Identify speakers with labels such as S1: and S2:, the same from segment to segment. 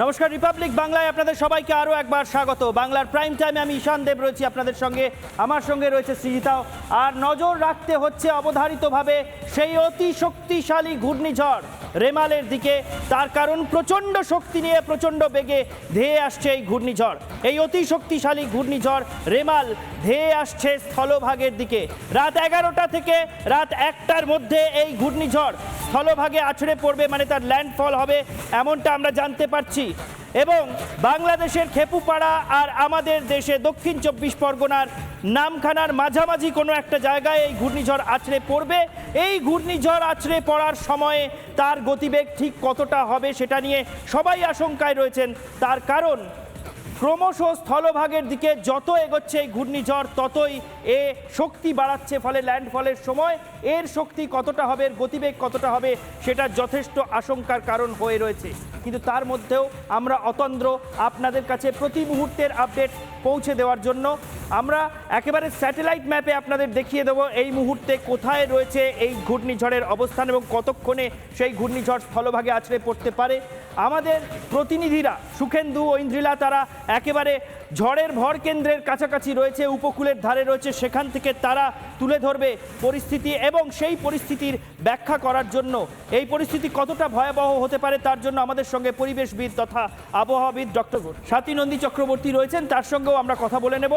S1: নমস্কার রিপাবলিক বাংলায় আপনাদের সবাইকে আরও একবার স্বাগত। বাংলার প্রাইম টাইমে আমি ঈশান দেব রয়েছি আপনাদের সঙ্গে। আমার সঙ্গে রয়েছে সৃজিতাও। আর নজর রাখতে হচ্ছে অবধারিতভাবে সেই অতি শক্তিশালী ঘূর্ণিঝড়। রেমালের দিকে, তার কারণ প্রচণ্ড শক্তি নিয়ে প্রচণ্ড বেগে ধেয়ে আসছে এই ঘূর্ণিঝড়। এই অতি শক্তিশালী ঘূর্ণিঝড় রেমাল ধেয়ে আসছে স্থলভাগের দিকে। রাত এগারোটা থেকে রাত একটার মধ্যে এই ঘূর্ণিঝড় স্থলভাগে আছড়ে পড়বে মানে তার ল্যান্ডফল হবে, এমনটা আমরা জানতে পারছি। এবং বাংলাদেশের খেপুপাড়া আর আমাদের দেশে দক্ষিণ চব্বিশ পরগনার নামখানার মাঝামাঝি কোনো একটা জায়গায় এই ঘূর্ণিঝড় আছড়ে পড়বে। এই ঘূর্ণিঝড় আছড়ে পড়ার সময়ে তার গতিবেগ ঠিক কতটা হবে সেটা নিয়ে সবাই আশঙ্কায় রয়েছেন। তার কারণ ক্রমশ স্থলভাগের দিকে যত এগোচ্ছে এই ঘূর্ণিঝড়, ততই এ শক্তি বাড়াচ্ছে ফলে ল্যান্ডফলের সময়। এর শক্তি কতটা হবে, এর গতিবেগ কতটা হবে সেটা যথেষ্ট আশঙ্কার কারণ হয়ে রয়েছে। কিন্তু তার মধ্যেও আমরা অতন্দ্র আপনাদের কাছে প্রতি মুহূর্তের আপডেট পৌঁছে দেওয়ার জন্য আমরা একেবারে স্যাটেলাইট ম্যাপে আপনাদের দেখিয়ে দেবো এই মুহূর্তে কোথায় রয়েছে এই ঘূর্ণিঝড়ের অবস্থান এবং কতক্ষণে সেই ঘূর্ণিঝড় স্থলভাগে আছড়ে পড়তে পারে। আমাদের প্রতিনিধিরা সুখেন্দু ঐন্দ্রিলা তারা একেবারে ঝড়ের ভর কেন্দ্রের কাছাকাছি রয়েছে, উপকূলের ধারে রয়েছে, সেখান থেকে তারা তুলে ধরবে পরিস্থিতি এবং সেই পরিস্থিতির ব্যাখ্যা করার জন্য। এই পরিস্থিতি কতটা ভয়াবহ হতে পারে তার জন্য আমাদের সঙ্গে পরিবেশবিদ তথা আবহাওয়াবিদ ডক্টর স্বাতী নন্দী চক্রবর্তী রয়েছেন। তার সঙ্গেও আমরা কথা বলে নেব।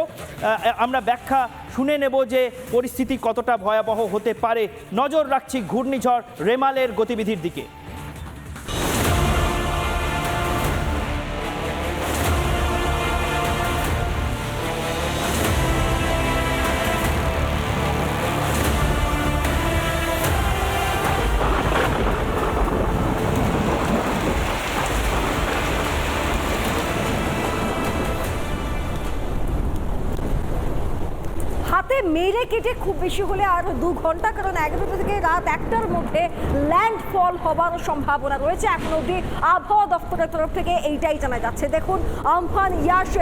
S1: আমরা ব্যাখ্যা শুনে নেব যে পরিস্থিতি কতটা ভয়াবহ হতে পারে। নজর রাখছি ঘূর্ণিঝড় রেমালের গতিবিধির দিকে।
S2: মেরে কেটে খুব বেশি হলে আরও দু ঘণ্টা, কারণ এগারোটা থেকে রাত একটার মধ্যে ল্যান্ডফল হবার সম্ভাবনা রয়েছে। এখন অবধি আবহাওয়া দপ্তরের তরফ থেকে এইটাই জানা যাচ্ছে। দেখুন, আমফান ইয়াস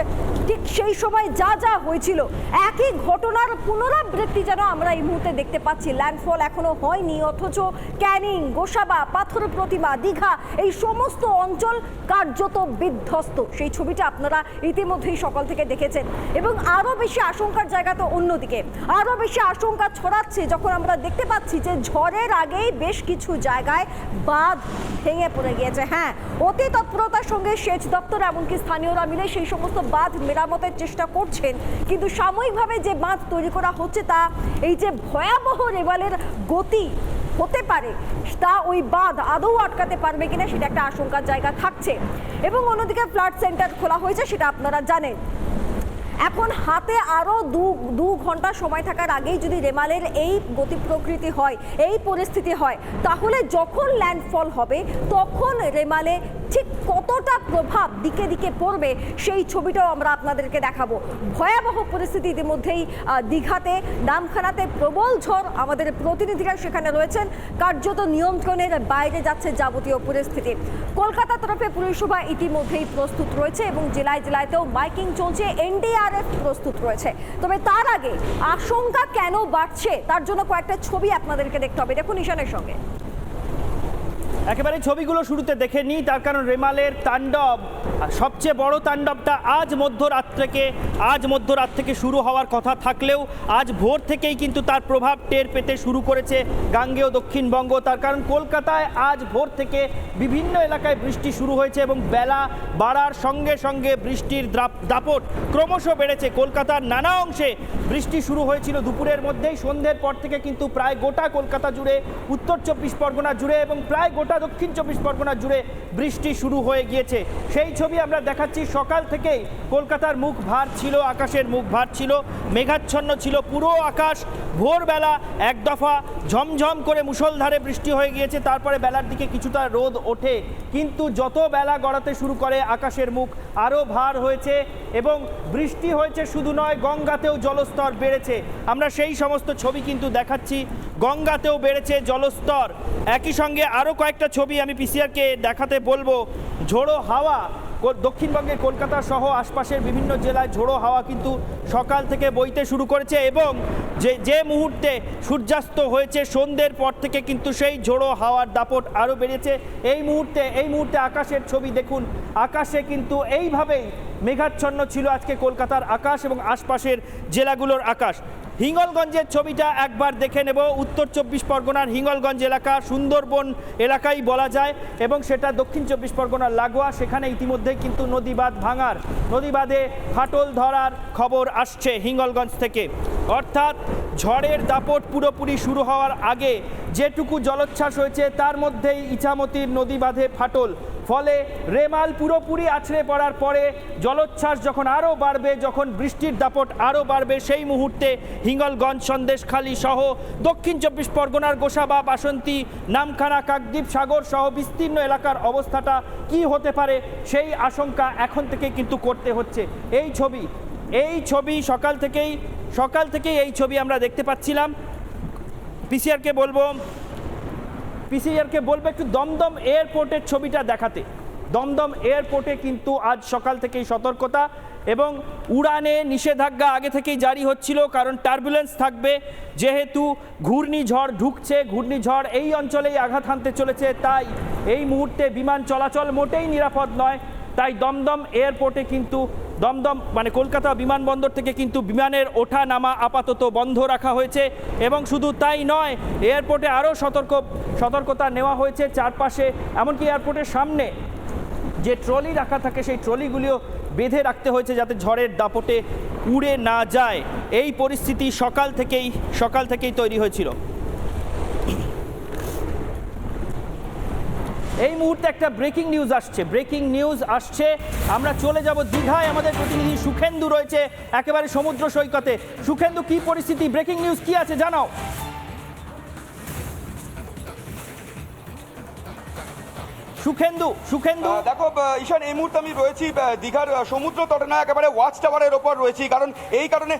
S2: ঠিক সেই সময় যা যা হয়েছিল, একই ঘটনার পুনরাবৃত্তি যেন আমরা এই মুহূর্তে দেখতে পাচ্ছি। ল্যান্ডফল এখনও হয়নি, অথচ ক্যানিং, গোসাবা, পাথর প্রতিমা, দীঘা, এই সমস্ত অঞ্চল কার্যত বিধ্বস্ত। সেই ছবিটা আপনারা ইতিমধ্যেই সকাল থেকে দেখেছেন। এবং আরও বেশি আশঙ্কার জায়গা তো অন্যদিকে। আরও বেশি আশঙ্কা ছড়াচ্ছে যখন আমরা দেখতে পাচ্ছি যে ঝড়ের আগেই বেশ কিছু জায়গায় বাঁধ ভেঙে পড়ে গিয়েছে। হ্যাঁ অতি তৎপরতার সঙ্গে সেচ দপ্তর এমনকি স্থানীয়রা মিলে সেই সমস্ত বাঁধ মেরামতের চেষ্টা করছেন। কিন্তু সাময়িকভাবে যে বাঁধ তৈরি করা হচ্ছে তা এই যে ভয়াবহ রেবালের গতি হতে পারে, তা ওই বাঁধ আদৌ আটকাতে পারবে কিনা সেটা একটা আশঙ্কার জায়গা থাকছে। এবং অন্যদিকে ফ্লাড সেন্টার খোলা হয়েছে সেটা আপনারা জানেন। এখন হাতে আরও দু দু ঘণ্টা সময় থাকার আগেই যদি রেমালের এই গতি প্রকৃতি হয়, এই পরিস্থিতি হয়, তাহলে যখন ল্যান্ডফল হবে, তখন রেমালে ঠিক কতটা প্রভাব দিকে দিকে পড়বে সেই ছবিটাও আমরা আপনাদেরকে দেখাবো। ভয়াবহ পরিস্থিতি ইতিমধ্যেই দীঘাতে, নামখানাতে প্রবল ঝড় আমাদের প্রতিনিধিরা সেখানে রয়েছেন। কার্যত নিয়ন্ত্রণের বাইরে যাচ্ছে যাবতীয় পরিস্থিতি। কলকাতা তরফে পুরসভা ইতিমধ্যেই প্রস্তুত রয়েছে এবং জেলায় জেলায়তেও মাইকিং চলছে। এনডিআরএফ প্রস্তুত রয়েছে। তবে তার আগে আশঙ্কা কেন বাড়ছে, তার জন্য কয়েকটা ছবি আপনাদেরকে দেখতে হবে। দেখুন ঈশানের সঙ্গে।
S1: একেবারে ছবিগুলো শুরুতে দেখে নিই। তার কারণ রেমালের তাণ্ডব সবচেয়ে বড় তাণ্ডবটা আজ মধ্যরাত থেকে আজ মধ্যরাত থেকে শুরু হওয়ার কথা থাকলেও আজ ভোর থেকেই কিন্তু তার প্রভাব টের পেতে শুরু করেছে গাঙ্গেয় দক্ষিণবঙ্গ। তার কারণ কলকাতায় আজ ভোর থেকে বিভিন্ন এলাকায় বৃষ্টি শুরু হয়েছে এবং বেলা বাড়ার সঙ্গে সঙ্গে বৃষ্টির দাপট ক্রমশ বেড়েছে। কলকাতার নানা অংশে বৃষ্টি শুরু হয়েছিল দুপুরের মধ্যেই। সন্ধ্যের পর থেকে কিন্তু প্রায় গোটা কলকাতা জুড়ে, উত্তর চব্বিশ পরগনা জুড়ে এবং প্রায় গোটা দক্ষিণ চব্বিশ পরগনা জুড়ে বৃষ্টি শুরু হয়ে গিয়েছে। সেই ছবি আমরা দেখাচ্ছি। সকাল থেকেই কলকাতার মুখ ভার ছিল, আকাশের মুখ ভার ছিল, মেঘাচ্ছন্ন ছিল, পুরো আকাশ ভোরবেলা এক দফা ঝমঝম করে মুষলধারে বৃষ্টি হয়ে গিয়েছে, তারপরে বেলার দিকে কিছুটা রোদ ওঠে। কিন্তু যত বেলা গড়াতে শুরু করে, আকাশের মুখ আরও ভার হয়েছে এবং বৃষ্টি হয়েছে শুধু নয়, গঙ্গাতেও জলস্তর বেড়েছে। আমরা সেই সমস্ত ছবি কিন্তু দেখাচ্ছি, গঙ্গাতেও বেড়েছে জলস্তর। একই সঙ্গে আরও কয়েকটা ছবি আমি পিসিআরকে দেখাতে বলব। ঝোড়ো হাওয়া দক্ষিণবঙ্গের কলকাতা সহ আশপাশের বিভিন্ন জেলায় ঝোড়ো হাওয়া কিন্তু সকাল থেকে বইতে শুরু করেছে এবং যে যে মুহূর্তে সূর্যাস্ত হয়েছে সন্ধ্যের পর থেকে কিন্তু সেই ঝোড়ো হাওয়ার দাপট আরও বেড়েছে। এই মুহূর্তে এই মুহূর্তে আকাশের ছবি দেখুন। আকাশে কিন্তু এইভাবেই মেঘাচ্ছন্ন ছিল আজকে কলকাতার আকাশ এবং আশপাশের জেলাগুলোর আকাশ। হিঙ্গলগঞ্জের ছবিটা একবার দেখে নেব। উত্তর চব্বিশ পরগনার হিঙ্গলগঞ্জ এলাকা, সুন্দরবন এলাকাই বলা যায় এবং সেটা দক্ষিণ চব্বিশ পরগনার লাগোয়া। সেখানে ইতিমধ্যেই কিন্তু নদীবাঁধ ভাঙার, নদীবাঁধে ফাটল ধরার খবর আসছে হিঙ্গলগঞ্জ থেকে। অর্থাৎ ঝড়ের দাপট পুরোপুরি শুরু হওয়ার আগে যেটুকু জলোচ্ছ্বাস হয়েছে, তার মধ্যেই ইছামতির নদী বাঁধে ফাটল ফলে রেমাল পুরোপুরি আছড়ে পড়ার পরে জলোচ্ছ্বাস যখন আরও বাড়বে, যখন বৃষ্টির দাপট আরও বাড়বে, সেই মুহূর্তে হিঙ্গলগঞ্জ, সন্দেশখালী সহ দক্ষিণ চব্বিশ পরগনার গোসাবা, বাসন্তী, নামখানা, কাকদ্বীপ সাগর সহ বিস্তীর্ণ এলাকার অবস্থাটা কি হতে পারে সেই আশঙ্কা এখন থেকে কিন্তু করতে হচ্ছে। এই ছবি এই ছবি সকাল থেকেই সকাল থেকেই এই ছবি আমরা দেখতে পাচ্ছিলাম। পিসিআরকে বলব পিসিআরকে বলবে একটু দমদম এয়ারপোর্টের ছবিটা দেখাতে। দমদম এয়ারপোর্টে কিন্তু আজ সকাল থেকেই সতর্কতা এবং উড়ানে নিষেধাজ্ঞা আগে থেকেই জারি হচ্ছিল, কারণ টার্বুলেন্স থাকবে। যেহেতু ঘূর্ণিঝড় ঢুকছে, ঘূর্ণিঝড় এই অঞ্চলেই আঘাত হানতে চলেছে, তাই এই মুহূর্তে বিমান চলাচল মোটেই নিরাপদ নয়। তাই দমদম এয়ারপোর্টে কিন্তু দমদম মানে কলকাতা বিমানবন্দর থেকে কিন্তু বিমানের ওঠা নামা আপাতত বন্ধ রাখা হয়েছে এবং শুধু তাই নয়, এয়ারপোর্টে আরও সতর্ক, সতর্কতা নেওয়া হয়েছে চারপাশে। এমনকি এয়ারপোর্টের সামনে যে ট্রলি রাখা থাকে, সেই ট্রলিগুলিও বেঁধে রাখতে হয়েছে যাতে ঝড়ের দাপটে উড়ে না যায়। এই পরিস্থিতি সকাল থেকেই সকাল থেকেই তৈরি হয়েছিল। এই মুহূর্তে একটা ব্রেকিং নিউজ আসছে। ব্রেকিং নিউজ আসছে। আমরা চলে যাব দীঘায়। আমাদের প্রতিনিধি সুখেন্দু রয়েছে একেবারে সমুদ্র সৈকতে। সুখেন্দু, কি পরিস্থিতি? ব্রেকিং নিউজ কি আছে? জানাও। সুখেন্দু সুখেন্দু।
S3: দেখো ঈশান, এই মুহূর্তে আমি রয়েছি দীঘার সমুদ্র তটে না, একেবারে ওয়াচ টাওয়ারের ওপর রয়েছি। কারণ এই কারণে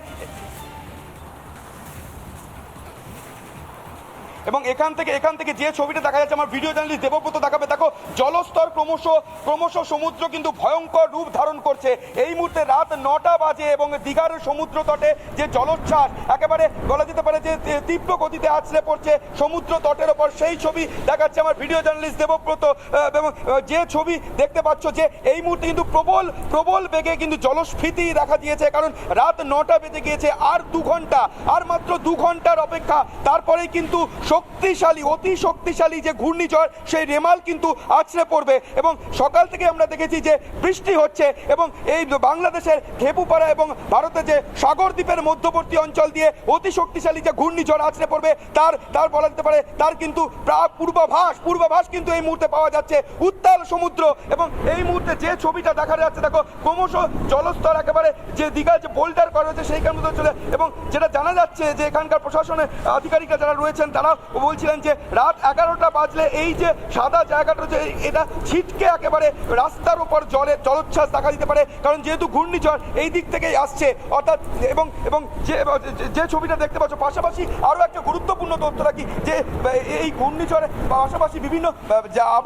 S3: এবং এখান থেকে এখান থেকে যে ছবিটা দেখা যাচ্ছে, আমার ভিডিও জার্নালিস্ট দেবব্রত দেখাবে, দেখো, জলস্তর ক্রমশ ক্রমশ সমুদ্র কিন্তু ভয়ঙ্কর রূপ ধারণ করছে। এই মুহূর্তে রাত নটা বাজে এবং দীঘার সমুদ্র তটে যে জলোচ্ছ্বাস, একেবারে বলা যেতে পারে যে তীব্র গতিতে আছড়ে পড়ছে সমুদ্র তটের ওপর, সেই ছবি দেখাচ্ছে আমার ভিডিও জার্নালিস্ট দেবব্রত এবং যে ছবি দেখতে পাচ্ছ যে এই মুহূর্তে কিন্তু প্রবল প্রবল বেগে কিন্তু জলস্ফীতি দেখা দিয়েছে, কারণ রাত নটা বেজে গিয়েছে আর দু ঘণ্টা, আর মাত্র দু ঘণ্টার অপেক্ষা। তারপরেই কিন্তু শক্তিশালী, অতি শক্তিশালী যে ঘূর্ণিঝড়, সেই রেমাল কিন্তু আছড়ে পড়বে। এবং সকাল থেকে আমরা দেখেছি যে বৃষ্টি হচ্ছে এবং এই বাংলাদেশের ঘেপুপাড়া এবং ভারতের যে সাগর দ্বীপের মধ্যবর্তী অঞ্চল দিয়ে অতি শক্তিশালী যে ঘূর্ণিঝড় আছড়ে পড়বে, তার তার বলা যেতে পারে, তার কিন্তু পূর্বাভাস পূর্বাভাস কিন্তু এই মুহূর্তে পাওয়া যাচ্ছে। উত্তাল সমুদ্র এবং এই মুহূর্তে যে ছবিটা দেখা যাচ্ছে, দেখো, ক্রমশ জলস্তর একেবারে যে দীঘা যে বোল্ডার করা হয়েছে, সেইখান মধ্যে চলে, এবং যেটা জানা যাচ্ছে যে এখানকার প্রশাসনের আধিকারিকরা যারা রয়েছেন তারা বলছিলেন যে রাত এগারোটা বাজলে এই যে সাদা জায়গাটা রয়েছে এটা ছিটকে একেবারে রাস্তার উপর জলে জলোচ্ছ্বাস দেখা দিতে পারে। কারণ যেহেতু ঘূর্ণিঝড় এই দিক থেকেই আসছে, অর্থাৎ এবং এবং যে, যে- ছবিটা দেখতে পাচ্ছ, পাশাপাশি আরও একটা গুরুত্বপূর্ণ তথ্য রাখি যে এই ঘূর্ণিঝড়ের পাশাপাশি বিভিন্ন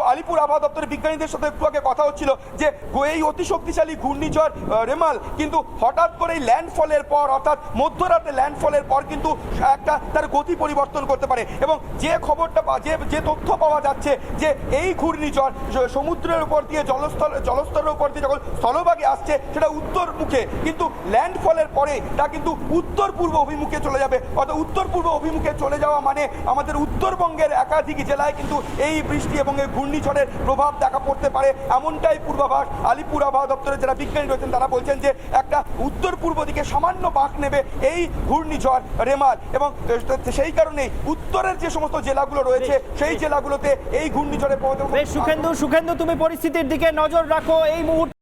S3: আলিপুর আবহাওয়া দপ্তরের বিজ্ঞানীদের সাথে একটু আগে কথা হচ্ছিল যে এই অতি শক্তিশালী ঘূর্ণিঝড় রেমাল কিন্তু হঠাৎ করেই ল্যান্ডফলের পর, অর্থাৎ মধ্যরাতে ল্যান্ডফলের পর কিন্তু একটা তার গতি পরিবর্তন করতে পারে। এবং যে খবরটা যে যে তথ্য পাওয়া যাচ্ছে যে এই ঘূর্ণিঝড় সমুদ্রের উপর দিয়ে জলস্থল জলস্তরের উপর দিয়ে যখন স্থলভাগে আসছে, সেটা উত্তর মুখে। কিন্তু ল্যান্ডফলের পরে তা কিন্তু উত্তর পূর্ব অভিমুখে চলে যাবে। অর্থাৎ উত্তর পূর্ব অভিমুখে চলে যাওয়া মানে আমাদের উত্তরবঙ্গের একাধিক জেলায় কিন্তু এই বৃষ্টি এবং এই ঘূর্ণিঝড়ের প্রভাব দেখা পড়তে পারে। এমনটাই পূর্বাভাস আলিপুর আবহাওয়া দপ্তরের যারা বিজ্ঞানী রয়েছেন, তারা বলছেন যে একটা উত্তর পূর্ব দিকে সামান্য বাঁক নেবে এই ঘূর্ণিঝড় রেমাল এবং সেই কারণে উত্তরের যে সমস্ত জেলাগুলো রয়েছে সেই জেলাগুলোতে এই ঘূর্ণিঝড়ে
S1: পৌঁছে সুখেন্দু সুখেন্দু তুমি পরিস্থিতির দিকে নজর রাখো। এই মুহূর্তে